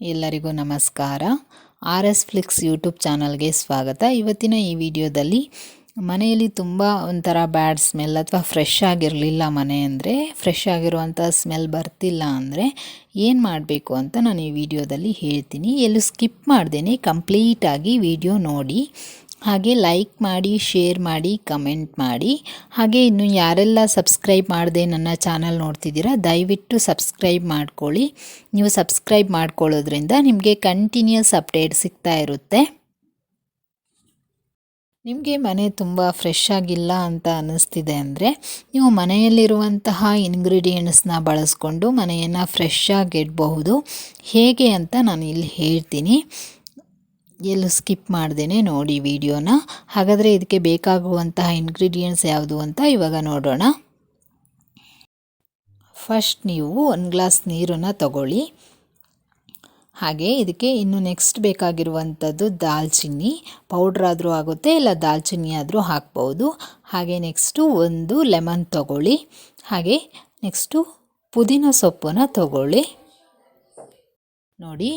ಎಲ್ಲರಿಗೂ ನಮಸ್ಕಾರ. R S Flix YouTube ಚಾನಲ್ಗೆ ಸ್ವಾಗತ. ಇವತ್ತಿನ ಈ ವಿಡಿಯೋದಲ್ಲಿ ಮನೆಯಲ್ಲಿ ತುಂಬ ಒಂಥರ ಬ್ಯಾಡ್ ಸ್ಮೆಲ್ ಅಥವಾ ಫ್ರೆಶ್ ಆಗಿರಲಿಲ್ಲ ಮನೆ ಅಂದರೆ, ಫ್ರೆಶ್ ಆಗಿರುವಂಥ ಸ್ಮೆಲ್ ಬರ್ತಿಲ್ಲ ಅಂದರೆ ಏನು ಮಾಡಬೇಕು ಅಂತ ನಾನು ಈ ವಿಡಿಯೋದಲ್ಲಿ ಹೇಳ್ತೀನಿ. ಎಲ್ಲೂ ಸ್ಕಿಪ್ ಮಾಡ್ದೇನೆ, ಕಂಪ್ಲೀಟಾಗಿ ವಿಡಿಯೋ ನೋಡಿ. ಹಾಗೆ ಲೈಕ್ ಮಾಡಿ ಶೇರ್ ಮಾಡಿ ಕಮೆಂಟ್ ಮಾಡಿ. ಹಾಗೆ ಇನ್ನು ಯಾರೆಲ್ಲ ಸಬ್ಸ್ಕ್ರೈಬ್ ಮಾಡದೆ ನನ್ನ ಚಾನಲ್ ನೋಡ್ತಿದ್ದೀರಾ, ದಯವಿಟ್ಟು ಸಬ್ಸ್ಕ್ರೈಬ್ ಮಾಡ್ಕೊಳ್ಳಿ. ನೀವು ಸಬ್ಸ್ಕ್ರೈಬ್ ಮಾಡ್ಕೊಳ್ಳೋದ್ರಿಂದ ನಿಮಗೆ ಕಂಟಿನ್ಯೂಸ್ ಅಪ್ಡೇಟ್ ಸಿಗ್ತಾ ಇರುತ್ತೆ. ನಿಮಗೆ ಮನೆ ತುಂಬ ಫ್ರೆಶ್ ಆಗಿಲ್ಲ ಅಂತ ಅನ್ನಿಸ್ತಿದೆ ಅಂದರೆ, ನೀವು ಮನೆಯಲ್ಲಿರುವಂತಹ ಇಂಗ್ರೀಡಿಯೆಂಟ್ಸ್ನ ಬಳಸ್ಕೊಂಡು ಮನೆಯನ್ನು ಫ್ರೆಶ್ ಆಗಿ ಇಡಬಹುದು. ಹೇಗೆ ಅಂತ ನಾನು ಇಲ್ಲಿ ಹೇಳ್ತೀನಿ. ಎಲ್ಲೂ ಸ್ಕಿಪ್ ಮಾಡ್ದೇನೆ ನೋಡಿ ವಿಡಿಯೋನ. ಹಾಗಾದರೆ ಇದಕ್ಕೆ ಬೇಕಾಗುವಂತಹ ಇಂಗ್ರೀಡಿಯೆಂಟ್ಸ್ ಯಾವುದು ಅಂತ ಇವಾಗ ನೋಡೋಣ. ಫಸ್ಟ್ ನೀವು ಒಂದು ಗ್ಲಾಸ್ ನೀರನ್ನು ತಗೊಳ್ಳಿ. ಹಾಗೆ ಇದಕ್ಕೆ ಇನ್ನು ನೆಕ್ಸ್ಟ್ ಬೇಕಾಗಿರುವಂಥದ್ದು ದಾಲ್ಚಿನ್ನಿ. ಪೌಡ್ರ್ ಆದರೂ ಆಗುತ್ತೆ, ಇಲ್ಲ ದಾಲ್ಚಿನ್ನಿ ಆದರೂ ಹಾಕ್ಬೋದು. ಹಾಗೆ ನೆಕ್ಸ್ಟು ಒಂದು ಲೆಮನ್ ತಗೊಳ್ಳಿ. ಹಾಗೆ ನೆಕ್ಸ್ಟು ಪುದೀನ ಸೊಪ್ಪನ್ನು ತಗೊಳ್ಳಿ. ನೋಡಿ,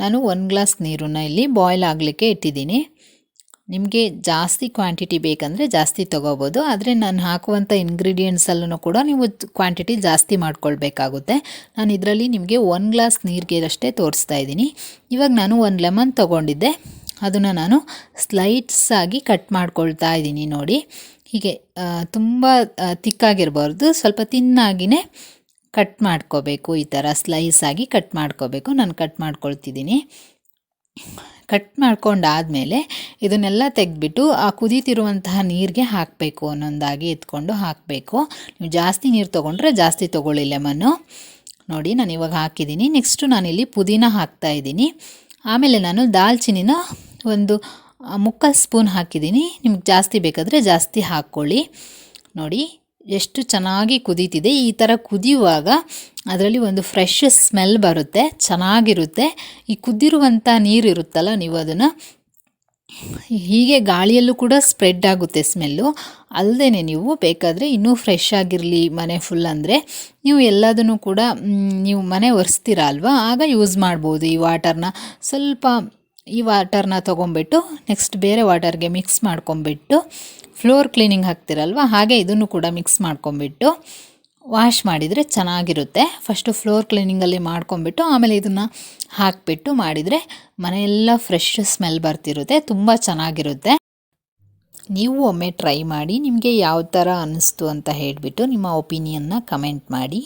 ನಾನು ಒಂದು ಗ್ಲಾಸ್ ನೀರನ್ನು ಇಲ್ಲಿ ಬಾಯ್ಲ್ ಆಗಲಿಕ್ಕೆ ಇಟ್ಟಿದ್ದೀನಿ. ನಿಮಗೆ ಜಾಸ್ತಿ ಕ್ವಾಂಟಿಟಿ ಬೇಕಂದರೆ ಜಾಸ್ತಿ ತೊಗೋಬೋದು, ಆದರೆ ನಾನು ಹಾಕುವಂಥ ಇಂಗ್ರೀಡಿಯೆಂಟ್ಸಲ್ಲೂ ಕೂಡ ನೀವು ಕ್ವಾಂಟಿಟಿ ಜಾಸ್ತಿ ಮಾಡ್ಕೊಳ್ಬೇಕಾಗುತ್ತೆ. ನಾನು ಇದರಲ್ಲಿ ನಿಮಗೆ ಒನ್ ಗ್ಲಾಸ್ ನೀರಿಗೆ ಅಷ್ಟೇ ತೋರಿಸ್ತಾ ಇದ್ದೀನಿ. ಇವಾಗ ನಾನು ಒಂದು ಲೆಮನ್ ತೊಗೊಂಡಿದ್ದೆ, ಅದನ್ನು ನಾನು ಸ್ಲೈಟ್ಸಾಗಿ ಕಟ್ ಮಾಡ್ಕೊಳ್ತಾ ಇದ್ದೀನಿ ನೋಡಿ. ಹೀಗೆ ತುಂಬ ತಿಕ್ಕಾಗಿರಬಾರ್ದು ಸ್ವಲ್ಪ ತಿನ್ನಾಗಿಯೇ ಕಟ್ ಮಾಡ್ಕೋಬೇಕು, ಈ ಥರ ಸ್ಲೈಸ್ ಆಗಿ ಕಟ್ ಮಾಡ್ಕೋಬೇಕು. ನಾನು ಕಟ್ ಮಾಡ್ಕೊಳ್ತಿದ್ದೀನಿ. ಕಟ್ ಮಾಡ್ಕೊಂಡಾದಮೇಲೆ ಇದನ್ನೆಲ್ಲ ತೆಗೆದ್ಬಿಟ್ಟು ಆ ಕುದೀತಿರುವಂತಹ ನೀರಿಗೆ ಹಾಕಬೇಕು, ಒಂದೊಂದಾಗಿ ಎತ್ಕೊಂಡು ಹಾಕಬೇಕು. ನೀವು ಜಾಸ್ತಿ ನೀರು ತೊಗೊಂಡ್ರೆ ಜಾಸ್ತಿ ತೊಗೊಳ್ಳಿ ಲೆಮನ್ನು ನೋಡಿ, ನಾನು ಇವಾಗ ಹಾಕಿದ್ದೀನಿ. ನೆಕ್ಸ್ಟು ನಾನಿಲ್ಲಿ ಪುದೀನ ಹಾಕ್ತಾ ಇದ್ದೀನಿ. ಆಮೇಲೆ ನಾನು ದಾಲ್ಚಿನಿನ ಒಂದು ಮುಕ್ಕಾಲು ಸ್ಪೂನ್ ಹಾಕಿದ್ದೀನಿ. ನಿಮ್ಗೆ ಜಾಸ್ತಿ ಬೇಕಾದರೆ ಜಾಸ್ತಿ ಹಾಕ್ಕೊಳ್ಳಿ. ನೋಡಿ ಎಷ್ಟು ಚೆನ್ನಾಗಿ ಕುದೀತಿದೆ. ಈ ಥರ ಕುದಿಯುವಾಗ ಅದರಲ್ಲಿ ಒಂದು ಫ್ರೆಶ್ ಸ್ಮೆಲ್ ಬರುತ್ತೆ, ಚೆನ್ನಾಗಿರುತ್ತೆ. ಈ ಕುದ್ದಿರುವಂಥ ನೀರು ಇರುತ್ತಲ್ಲ, ನೀವು ಅದನ್ನು ಹೀಗೆ ಗಾಳಿಯಲ್ಲೂ ಕೂಡ ಸ್ಪ್ರೆಡ್ ಆಗುತ್ತೆ ಸ್ಮೆಲ್ಲು ಅಲ್ಲದೆ ನೀವು ಬೇಕಾದರೆ ಇನ್ನೂ ಫ್ರೆಶ್ ಆಗಿರಲಿ ಮನೆ ಫುಲ್ ಅಂದರೆ, ನೀವು ಎಲ್ಲದನ್ನು ಕೂಡ ನೀವು ಮನೆ ಒರೆಸ್ತೀರ ಅಲ್ವಾ? ಆಗ ಯೂಸ್ ಮಾಡ್ಬೋದು ಈ ವಾಟರ್ನ ಸ್ವಲ್ಪ ಈ ವಾಟರ್ನ ತೊಗೊಂಬಿಟ್ಟು ನೆಕ್ಸ್ಟ್ ಬೇರೆ ವಾಟರ್ಗೆ ಮಿಕ್ಸ್ ಮಾಡ್ಕೊಂಬಿಟ್ಟು ಫ್ಲೋರ್ ಕ್ಲೀನಿಂಗ್ ಹಾಕ್ತಿರಲ್ವ? ಹಾಗೆ ಇದನ್ನು ಕೂಡ ಮಿಕ್ಸ್ ಮಾಡ್ಕೊಂಬಿಟ್ಟು ವಾಶ್ ಮಾಡಿದರೆ ಚೆನ್ನಾಗಿರುತ್ತೆ. ಫಸ್ಟು ಫ್ಲೋರ್ ಕ್ಲೀನಿಂಗಲ್ಲಿ ಮಾಡ್ಕೊಂಬಿಟ್ಟು ಆಮೇಲೆ ಇದನ್ನು ಹಾಕಿಬಿಟ್ಟು ಮಾಡಿದರೆ ಮನೆಯೆಲ್ಲ ಫ್ರೆಶ್ ಸ್ಮೆಲ್ ಬರ್ತಿರುತ್ತೆ, ತುಂಬ ಚೆನ್ನಾಗಿರುತ್ತೆ. ನೀವು ಒಮ್ಮೆ ಟ್ರೈ ಮಾಡಿ ನಿಮಗೆ ಯಾವ ಥರ ಅನ್ನಿಸ್ತು ಅಂತ ಹೇಳಿಬಿಟ್ಟು ನಿಮ್ಮ ಒಪಿನಿಯನ್ನ ಕಮೆಂಟ್ ಮಾಡಿ.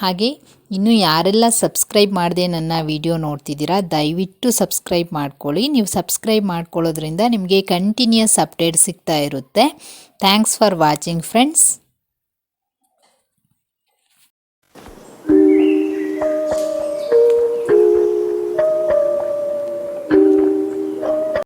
ಹಾಗೆ ಇನ್ನು ಯಾರೆಲ್ಲ ಸಬ್ಸ್ಕ್ರೈಬ್ ಮಾಡದೆ ನನ್ನ ವಿಡಿಯೋ ನೋಡ್ತಿದ್ದೀರಾ, ದಯವಿಟ್ಟು ಸಬ್ಸ್ಕ್ರೈಬ್ ಮಾಡ್ಕೊಳ್ಳಿ. ನೀವು ಸಬ್ಸ್ಕ್ರೈಬ್ ಮಾಡ್ಕೊಳ್ಳೋದ್ರಿಂದ ನಿಮಗೆ ಕಂಟಿನ್ಯೂಸ್ ಅಪ್ಡೇಟ್ ಸಿಗ್ತಾ ಇರುತ್ತೆ. Thanks for watching friends.